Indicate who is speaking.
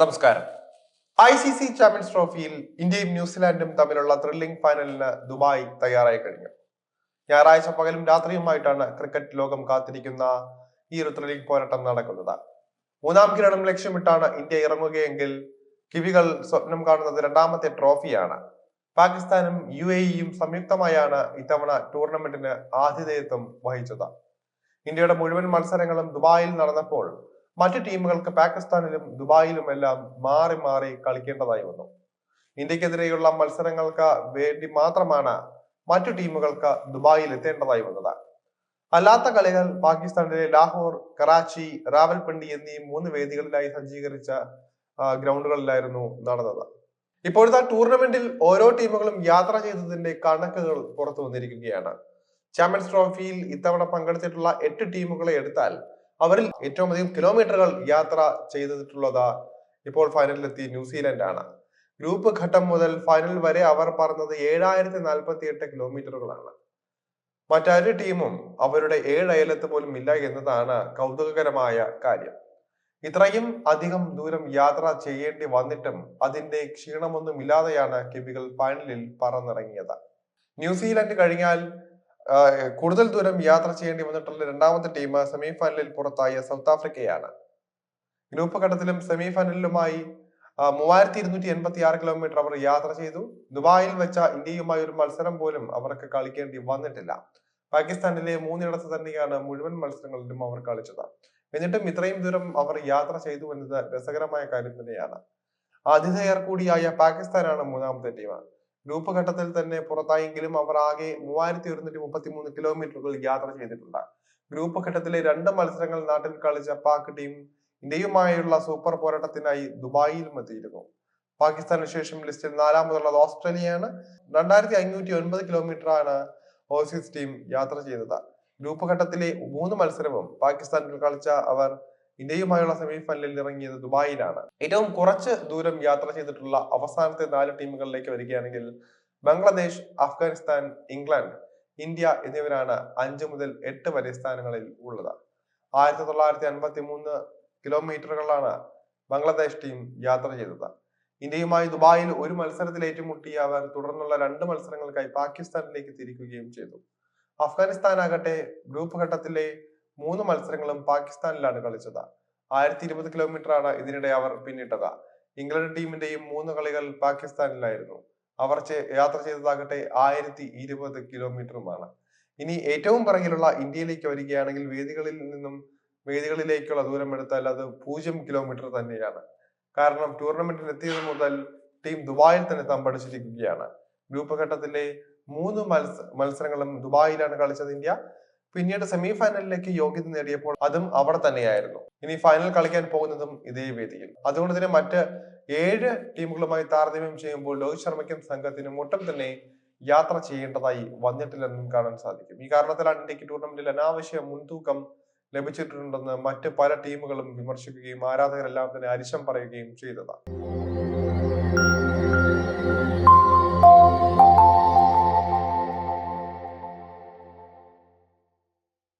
Speaker 1: നമസ്കാരം. I C C champions ട്രോഫിയിൽ ഇന്ത്യയും ന്യൂസിലാൻഡും തമ്മിലുള്ള ത്രില്ലിംഗ് ഫൈനലിന് ദുബായ് തയ്യാറായി കഴിഞ്ഞു. ഞായറാഴ്ച പകലും രാത്രിയുമായിട്ടാണ് ക്രിക്കറ്റ് ലോകം കാത്തിരിക്കുന്ന ഈ ഒരു ത്രില്ലിംഗ് പോരാട്ടം നടക്കുന്നത്. മൂന്നാം കിരീടം ലക്ഷ്യമിട്ടാണ് ഇന്ത്യ ഇറങ്ങുകയെങ്കിൽ കിവികൾ സ്വപ്നം കാണുന്നത് രണ്ടാമത്തെ ട്രോഫിയാണ്. പാകിസ്ഥാനും യു എ ഇയും സംയുക്തമായാണ് ഇത്തവണ ടൂർണമെന്റിന് ആതിഥേയത്വം വഹിച്ചത്. ഇന്ത്യയുടെ മുഴുവൻ മത്സരങ്ങളും ദുബായിൽ നടന്നപ്പോൾ മറ്റു ടീമുകൾക്ക് പാകിസ്ഥാനിലും ദുബായിലുമെല്ലാം മാറി മാറി കളിക്കേണ്ടതായി വന്നു. ഇന്ത്യക്കെതിരെയുള്ള മത്സരങ്ങൾക്ക് വേണ്ടി മാത്രമാണ് മറ്റു ടീമുകൾക്ക് ദുബായിൽ എത്തേണ്ടതായി വന്നത്. അല്ലാത്ത കളികൾ പാകിസ്ഥാനിലെ ലാഹോർ കറാച്ചി റാവൽപിണ്ടി എന്നീ മൂന്ന് വേദികളിലായി സജ്ജീകരിച്ച ഗ്രൗണ്ടുകളിലായിരുന്നു നടന്നത്. ഇപ്പോഴത്തെ ടൂർണമെന്റിൽ ഓരോ ടീമുകളും യാത്ര ചെയ്തതിന്റെ കണക്കുകൾ പുറത്തു വന്നിരിക്കുകയാണ്. ചാമ്പ്യൻസ് ട്രോഫിയിൽ ഇത്തവണ പങ്കെടുത്തിട്ടുള്ള എട്ട് ടീമുകളെ എടുത്താൽ അവരിൽ ഏറ്റവും അധികം കിലോമീറ്ററുകൾ യാത്ര ചെയ്തിട്ടുള്ളത് ഇപ്പോൾ ഫൈനലിലെത്തി ന്യൂസിലാൻഡ് ആണ് ഗ്രൂപ്പ് ഘട്ടം മുതൽ ഫൈനൽ വരെ അവർ പറഞ്ഞത് ഏഴായിരത്തി നാൽപ്പത്തി എട്ട് കിലോമീറ്ററുകളാണ് മറ്റൊരു ടീമും അവരുടെ ഏഴ് അയലത്ത് പോലും ഇല്ല എന്നതാണ് കൗതുകകരമായ കാര്യം. ഇത്രയും അധികം ദൂരം യാത്ര ചെയ്യേണ്ടി വന്നിട്ടും അതിന്റെ ക്ഷീണമൊന്നും ഇല്ലാതെയാണ് കിബികൾ ഫൈനലിൽ പറന്നിറങ്ങിയത്. ന്യൂസിലൻഡ് കഴിഞ്ഞാൽ കൂടുതൽ ദൂരം യാത്ര ചെയ്യേണ്ടി വന്നിട്ടുള്ള രണ്ടാമത്തെ ടീം സെമി ഫൈനലിൽ പുറത്തായ സൗത്ത് ആഫ്രിക്കയാണ്. ഗ്രൂപ്പ് ഘട്ടത്തിലും സെമി ഫൈനലിലുമായി മൂവായിരത്തി ഇരുന്നൂറ്റി എൺപത്തി ആറ് കിലോമീറ്റർ അവർ യാത്ര ചെയ്തു. ദുബായിൽ വെച്ച ഇന്ത്യയുമായി ഒരു മത്സരം പോലും അവർക്ക് കളിക്കേണ്ടി വന്നിട്ടില്ല. പാകിസ്ഥാനിലെ മൂന്നിടത്ത് തന്നെയാണ് മുഴുവൻ മത്സരങ്ങളിലും അവർ കളിച്ചത്. എന്നിട്ടും ഇത്രയും ദൂരം അവർ യാത്ര ചെയ്തു എന്നത് രസകരമായ കാര്യം തന്നെയാണ്. ആതിഥേയർ കൂടിയായ പാകിസ്ഥാനാണ് മൂന്നാമത്തെ ടീം. ഗ്രൂപ്പ് ഘട്ടത്തിൽ തന്നെ പുറത്തായെങ്കിലും അവർ ആകെ മൂവായിരത്തി ഒരുന്നൂറ്റി മുപ്പത്തി മൂന്ന് കിലോമീറ്ററുകൾ യാത്ര ചെയ്തിട്ടുണ്ട്. ഗ്രൂപ്പ് ഘട്ടത്തിലെ രണ്ട് മത്സരങ്ങൾ നാട്ടിൽ കളിച്ച പാക് ടീം ഇന്ത്യയുമായുള്ള സൂപ്പർ പോരാട്ടത്തിനായി ദുബായിലും എത്തിയിരുന്നു. പാകിസ്ഥാന് ശേഷം ലിസ്റ്റിൽ നാലാമതുള്ളത് ഓസ്ട്രേലിയയാണ്. രണ്ടായിരത്തി അഞ്ഞൂറ്റി ഒൻപത് കിലോമീറ്റർ ആണ് ഓസീസ് ടീം യാത്ര ചെയ്തത്. ഗ്രൂപ്പ് ഘട്ടത്തിലെ മൂന്ന് മത്സരവും പാകിസ്ഥാനിൽ കളിച്ച അവർ ഇന്ത്യയുമായുള്ള സെമി ഫൈനലിൽ ഇറങ്ങിയത് ദുബായിലാണ്. ഏറ്റവും കുറച്ച് ദൂരം യാത്ര ചെയ്തിട്ടുള്ള അവസാനത്തെ നാല് ടീമുകളിലേക്ക് വരികയാണെങ്കിൽ ബംഗ്ലാദേശ് അഫ്ഗാനിസ്ഥാൻ ഇംഗ്ലണ്ട് ഇന്ത്യ എന്നിവരാണ് അഞ്ച് മുതൽ എട്ട് വരെ സ്ഥാനങ്ങളിൽ ഉള്ളത്. ആയിരത്തി തൊള്ളായിരത്തി അൻപത്തി മൂന്ന് കിലോമീറ്ററുകളാണ് ബംഗ്ലാദേശ് ടീം യാത്ര ചെയ്തത്. ഇന്ത്യയുമായി ദുബായിൽ ഒരു മത്സരത്തിൽ ഏറ്റുമുട്ടിയ അവർ തുടർന്നുള്ള രണ്ട് മത്സരങ്ങൾക്കായി പാകിസ്ഥാനിലേക്ക് തിരിക്കുകയും ചെയ്തു. അഫ്ഗാനിസ്ഥാൻ ആകട്ടെ ഗ്രൂപ്പ് ഘട്ടത്തിലെ മൂന്ന് മത്സരങ്ങളും പാകിസ്ഥാനിലാണ് കളിച്ചത്. ആയിരത്തി ഇരുപത് കിലോമീറ്റർ ആണ് ഇതിനിടെ അവർ പിന്നിട്ടത്. ഇംഗ്ലണ്ട് ടീമിന്റെയും മൂന്ന് കളികൾ പാകിസ്ഥാനിലായിരുന്നു. അവർ യാത്ര ചെയ്തതാകട്ടെ ആയിരത്തി ഇരുപത് കിലോമീറ്ററുമാണ്. ഇനി ഏറ്റവും പിറകിലുള്ള ഇന്ത്യയിലേക്ക് വരികയാണെങ്കിൽ വേദികളിൽ നിന്നും വേദികളിലേക്കുള്ള ദൂരം എടുത്താൽ അത് പൂജ്യം കിലോമീറ്റർ തന്നെയാണ്. കാരണം ടൂർണമെന്റിൽ എത്തിയത് മുതൽ ടീം ദുബായിൽ തന്നെ തമ്പടിച്ചിരിക്കുകയാണ്. ഗ്രൂപ്പ് ഘട്ടത്തിലെ മൂന്ന് മത്സ മത്സരങ്ങളും ദുബായിലാണ് കളിച്ചത് ഇന്ത്യ. പിന്നീട് സെമി ഫൈനലിലേക്ക് യോഗ്യത നേടിയപ്പോൾ അതും അവിടെ തന്നെയായിരുന്നു. ഇനി ഫൈനൽ കളിക്കാൻ പോകുന്നതും ഇതേ വേദിയിൽ. അതുകൊണ്ട് തന്നെ മറ്റ് ഏഴ് ടീമുകളുമായി താരതമ്യം ചെയ്യുമ്പോൾ രോഹിത് ശർമ്മയ്ക്കും സംഘത്തിനും ഒട്ടും തന്നെ യാത്ര ചെയ്യേണ്ടതായി വന്നിട്ടില്ലെന്നും കാണാൻ സാധിക്കും. ഈ കാരണത്തിലാണ് ഇന്ത്യയ്ക്ക് ടൂർണമെന്റിൽ അനാവശ്യ മുൻതൂക്കം ലഭിച്ചിട്ടുണ്ടെന്ന് മറ്റ് പല ടീമുകളും വിമർശിക്കുകയും ആരാധകരെല്ലാം തന്നെ അരിശം പറയുകയും ചെയ്തതാണ്.